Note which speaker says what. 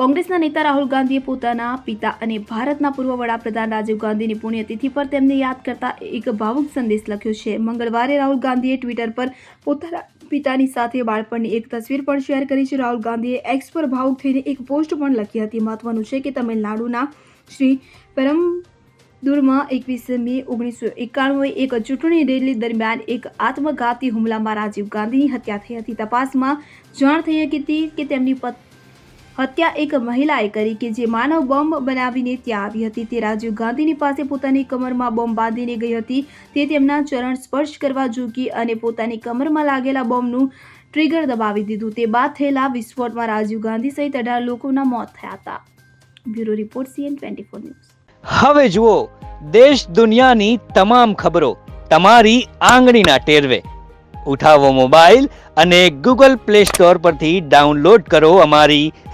Speaker 1: કોંગ્રેસના નેતા રાહુલ ગાંધીએ પોતાના પિતા અને ભારતના પૂર્વ વડાપ્રધાન રાજીવ ગાંધીની પુણ્યતિથિ પર તેમને યાદ કરતા એક ભાવુક સંદેશ લખ્યો છે. મંગળવારે રાહુલ ગાંધીએ ટ્વિટર પર પોતાના પિતાની સાથે બાળપણની એક તસવીર પણ શેર કરી છે. રાહુલ ગાંધીએ એક્સ પર ભાવુક થઈને એક પોસ્ટ પણ લખી હતી. મહત્વનું છે કે તમિલનાડુના શ્રી પરમ દુરમાં એકવીસમી ઓગણીસો એકાણુંએ એક ચૂંટણી રેલી દરમિયાન એક આત્મઘાતી હુમલામાં રાજીવ ગાંધીની હત્યા થઈ હતી. તપાસમાં જાણ થઈ હતી કે તેમની પત હત્યા એક મહિલાએ કરી કે જે માનવ બોમ્બ બનાવીને ત્યાં આવી હતી. તે રાજીવ ગાંધીની પાસે પોતાની કમરમાં બોમ્બ બાંધીને ગઈ હતી. તે તેમના ચરણ સ્પર્શ કરવા ઝૂકી અને પોતાની કમરમાં લાગેલા બોમ્બનું ટ્રિગર દબાવી દીધું. તે બાદ થયેલા વિસ્ફોટમાં રાજીવ ગાંધી સહિત અઢાર લોકોના મોત થયા હતા. Bureau report CN twenty four news.
Speaker 2: હવે જુઓ, દેશ દુનિયાની તમામ ખબરો તમારી આંગળીના ટેરવે. ઉઠાવો મોબાઈલ અને ગૂગલ પ્લે સ્ટોર પરથી ડાઉનલોડ કરો અમારી